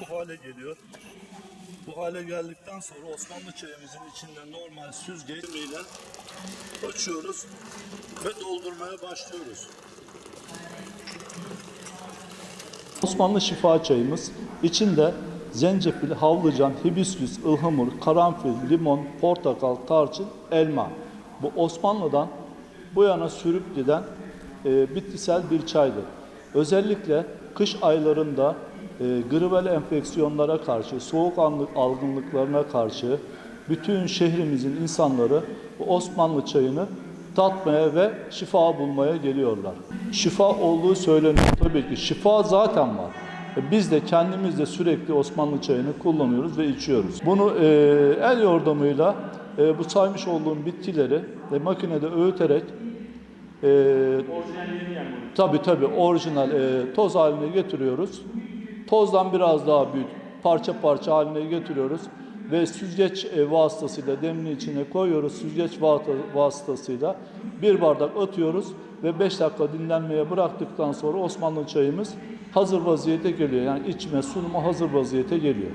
bu hale geliyor. Bu hale geldikten sonra Osmanlı çayımızın içinde normal süzgeç ile açıyoruz ve doldurmaya başlıyoruz. Osmanlı şifa çayımız içinde zencefil, havlucan, hibisküs, ıhlamur, karanfil, limon, portakal, tarçın, elma. Bu Osmanlı'dan bu yana sürüp giden e, bitkisel bir çaydır. Özellikle kış aylarında e, gribal enfeksiyonlara karşı, soğuk anlık algınlıklarına karşı bütün şehrimizin insanları Osmanlı çayını tatmaya ve şifa bulmaya geliyorlar. Şifa olduğu söyleniyor tabii ki. Şifa zaten var. E, Biz de kendimiz de sürekli Osmanlı çayını kullanıyoruz ve içiyoruz. Bunu e, el yordamıyla e, bu saymış olduğum bitkileri e, makinede öğüterek e, tabii tabii orijinal e, toz haline getiriyoruz. Tozdan biraz daha büyük parça parça haline getiriyoruz ve süzgeç e, vasıtasıyla demli içine koyuyoruz. Süzgeç va- vasıtasıyla bir bardak atıyoruz ve 5 dakika dinlenmeye bıraktıktan sonra Osmanlı çayımız hazır vaziyete geliyor. Yani içme, sunuma hazır vaziyete geliyor.